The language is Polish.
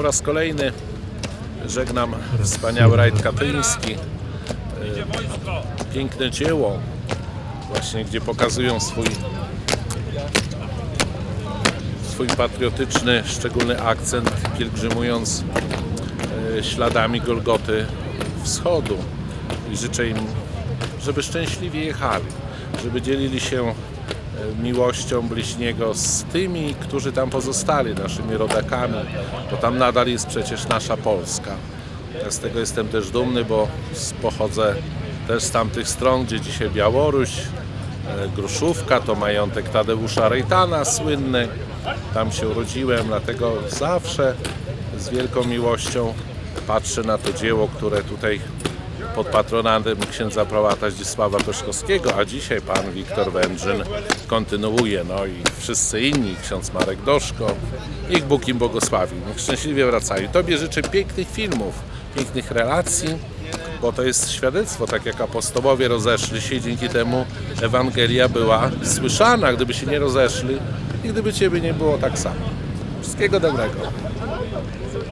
Po raz kolejny żegnam wspaniały rajd katyński. E, Piękne dzieło, właśnie gdzie pokazują swój swój patriotyczny, szczególny akcent, pielgrzymując e, śladami Golgoty Wschodu. I życzę im, żeby szczęśliwie jechali, żeby dzielili się miłością bliźniego z tymi, którzy tam pozostali, naszymi rodakami, bo tam nadal jest przecież nasza Polska. Ja z tego jestem też dumny, bo pochodzę też z tamtych stron, gdzie dzisiaj Białoruś, e, Gruszówka to majątek Tadeusza Rejtana słynny. Tam się urodziłem, dlatego zawsze z wielką miłością patrzę na to dzieło, które tutaj pod patronatem księdza prałata Zdzisława Peszkowskiego, a dzisiaj pan Wiktor Wędrzyn kontynuuje. No i wszyscy inni, ksiądz Marek Doszko. Niech Bóg im błogosławi. Niech szczęśliwie wracają. Tobie życzę pięknych filmów, pięknych relacji, bo to jest świadectwo, tak jak apostołowie rozeszli się i dzięki temu Ewangelia była słyszana. Gdyby się nie rozeszli i gdyby Ciebie nie było tak samo. Wszystkiego dobrego.